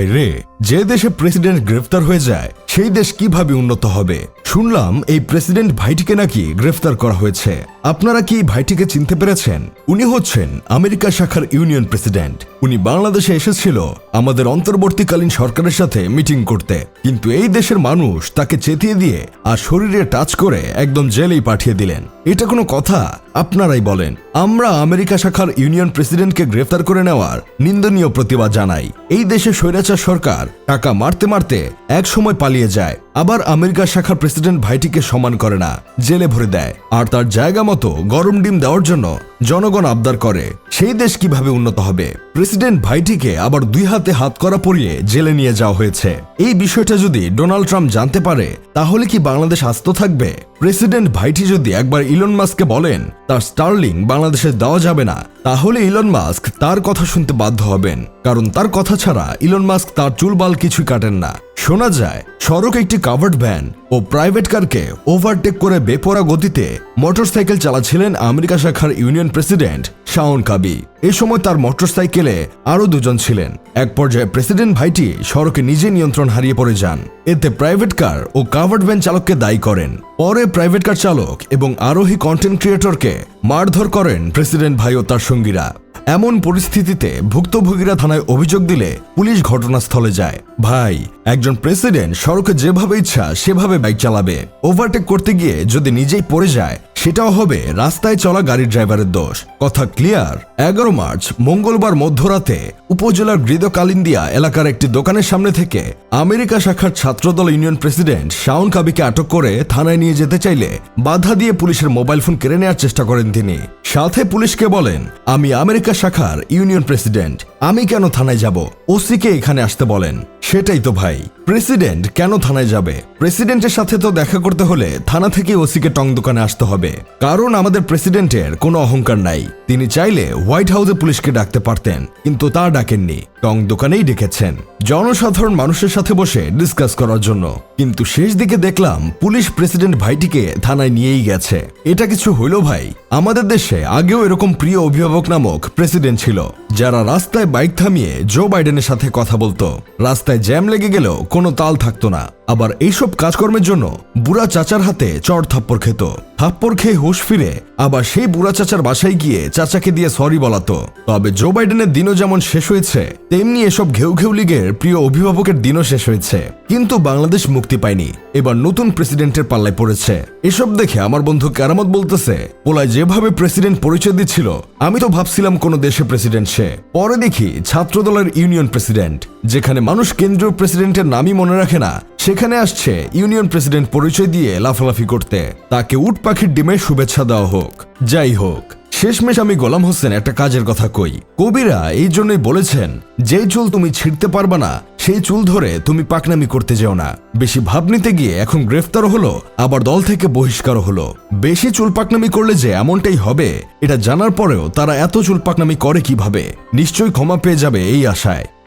ভাই রে যে দেশে প্রেসিডেন্ট গ্রেফতার হয়ে যায় সেই দেশ কীভাবে উন্নত হবে? শুনলাম এই প্রেসিডেন্ট ভাইটিকে নাকি গ্রেফতার করা হয়েছে। আপনারা কি ভাইটিকে চিনতে পেরেছেন? উনি হচ্ছেন আমেরিকা শাখার ইউনিয়ন প্রেসিডেন্ট। উনি বাংলাদেশে এসেছিল আমাদের অন্তর্বর্তীকালীন সরকারের সাথে মিটিং করতে। কিন্তু এই দেশের মানুষ তাকে চেতিয়ে দিয়ে আর শরীরে টাচ করে একদম জেলেই পাঠিয়ে দিলেন। এটা কোনো কথা? আপনারাই বলেন। আমরা আমেরিকা শাখার ইউনিয়ন প্রেসিডেন্টকে গ্রেফতার করে নেওয়ার নিন্দনীয় প্রতিবাদ জানাই। এই দেশে স্বৈরাচার সরকার টাকা মারতে মারতে এক সময় পালিয়ে যায়। আবার আমেরিকা শাখার প্রেসিডেন্ট ভাইটিকে সমান করে না, জেলে ভরে দেয়। আর তার জায়গা মতো গরম ডিম দেওয়ার জন্য জনগণ আবদার করে, সেই দেশ কীভাবে উন্নত হবে? প্রেসিডেন্ট ভাইটিকে আবার দুই হাতে হাত করা পরিয়ে জেলে নিয়ে যাওয়া হয়েছে। এই বিষয়টা যদি ডোনাল্ড ট্রাম্প জানতে পারে, তাহলে কি বাংলাদেশ আস্ত থাকবে? প্রেসিডেন্ট ভাইটি যদি একবার ইলন মাস্ককে বলেন, তার স্টার্লিং বাংলাদেশে দেওয়া যাবে না, তাহলে ইলন মাস্ক তার কথা শুনতে বাধ্য হবেন। কারণ তার কথা ছাড়া ইলন মাস্ক তার চুলবাল কিছুই কাটেন না। শোনা যায়, সড়ক একটি কাভার্ড ভ্যান ও প্রাইভেট কারকে ওভারটেক করে বেপরা গতিতে মোটরসাইকেল চালাচ্ছিলেন আমেরিকা শাখার ইউনিয়ন প্রেসিডেন্ট শাওন কাবি। এ সময় তার মোটরসাইকেলে আরও দুজন ছিলেন। এক পর্যায়ে প্রেসিডেন্ট ভাইটি সড়কে নিজে নিয়ন্ত্রণ হারিয়ে পড়ে যান। এতে প্রাইভেট কার ও কাভার্ড ভ্যান চালককে দায়ী করেন। পরে প্রাইভেট কার চালক এবং আরোহী কন্টেন্ট ক্রিয়েটরকে মারধর করেন প্রেসিডেন্ট ভাই ও তার সঙ্গীরা। এমন পরিস্থিতিতে ভুক্তভোগীরা থানায় অভিযোগ দিলে পুলিশ ঘটনাস্থলে যায়। ভাই, একজন প্রেসিডেন্ট সড়কে যেভাবে ইচ্ছা সেভাবে বাইক চালাবে। ওভারটেক করতে গিয়ে যদি নিজেই পড়ে যায় সেটাও হবে রাস্তায় চলা গাড়ির ড্রাইভারের দোষ। কথা ক্লিয়ার? এগারো মার্চ, মঙ্গলবার মধ্যরাতে উপজেলার গৃদকালিন্দিয়া এলাকার একটি দোকানের সামনে থেকে আমেরিকা শাখার ছাত্রদল ইউনিয়ন প্রেসিডেন্ট শাওন কাবিকে আটক করে থানায় নিয়ে যেতে চাইলে বাধা দিয়ে পুলিশের মোবাইল ফোন কেড়ে নেওয়ার চেষ্টা করেন তিনি। সাথে পুলিশকে বলেন, আমি আমেরিকা শাখার ইউনিয়ন প্রেসিডেন্ট। আমি কেন থানায় যাব? ওসিকে এখানে আসতে বলেন। সেটাই তো ভাই। প্রেসিডেন্ট কেন থানায় যাবে? প্রেসিডেন্টের সাথে তো দেখা করতে হলে থানা থেকে ওসিকে টং দোকানে আসতে হবে। কারণ আমাদের প্রেসিডেন্টের কোনো অহংকার নাই। তিনি চাইলে হোয়াইট হাউসে পুলিশকে ডাকতে পারতেন, কিন্তু তা ডাকেননি। টং দোকানেই ডেকেছেন। জনসাধারণ মানুষের সাথে বসে ডিসকাস করার জন্য। কিন্তু শেষ দিকে দেখলাম পুলিশ প্রেসিডেন্ট ভাইটিকে থানায় নিয়েই গেছে। এটা কিছু হইল ভাই, আমাদের দেশে আগেও এরকম প্রিয় অভিভাবক নামক প্রেসিডেন্ট ছিল, যারা রাস্তায় বাইক থামিয়ে জো বাইডেনের সাথে কথা বলতো। রাস্তায় জ্যাম লেগে গেলেও কোনো তাল থাকতো না। আবার এইসব কাজকর্মের জন্য বুড়া চাচার হাতে চড় থাপ্পড় খেত। থাপ্পড় খেয়ে হুশ ফিরে আবার সেই বুড়া চাচার বাসায় গিয়ে চাচাকে দিয়ে সরি বলাতো। তবে জো বাইডেনের দিনও যেমন শেষ হয়েছে, তেমনি এসব ঘেউ ঘেউ লীগের প্রিয় অভিভাবকের দিনও শেষ হয়েছে। কিন্তু বাংলাদেশ মুক্তি পায়নি। এবার নতুন প্রেসিডেন্টের পাল্লায় পড়েছে। এসব দেখে আমার বন্ধু কেরামত বলতেছে, পোলায় যেভাবে প্রেসিডেন্ট পরিচয় দিচ্ছিল, আমি তো ভাবছিলাম কোন দেশে প্রেসিডেন্ট সে। পরে দেখি ছাত্রদলের ইউনিয়ন প্রেসিডেন্ট, যেখানে মানুষ কেন্দ্রীয় প্রেসিডেন্টের নামই মনে রাখে না, সেখানে আসছে ইউনিয়ন প্রেসিডেন্ট পরিচয় দিয়ে লাফালাফি করতে। তাকে উট পাখির ডিমের শুভেচ্ছা দেওয়া হোক। যাই হোক, শেষমেশ আমি গোলাম হোসেন একটা কাজের কথা কই। কবিরা এই জন্যই বলেছেন যে চুল তুমি ছিঁড়তে পারবা না, সেই চুল ধরে তুমি পাকনামি করতে যেও না। বেশি ভাব নিতে গিয়ে এখন গ্রেফতার হলো, আবার দল থেকে বহিষ্কার হলো। বেশি চুল পাকনামি করলে যে এমনটাই হবে, এটা জানার পরেও তারা এত চুল পাকনামি করে কীভাবে? নিশ্চয়ই ক্ষমা পেয়ে যাবে এই আশায়।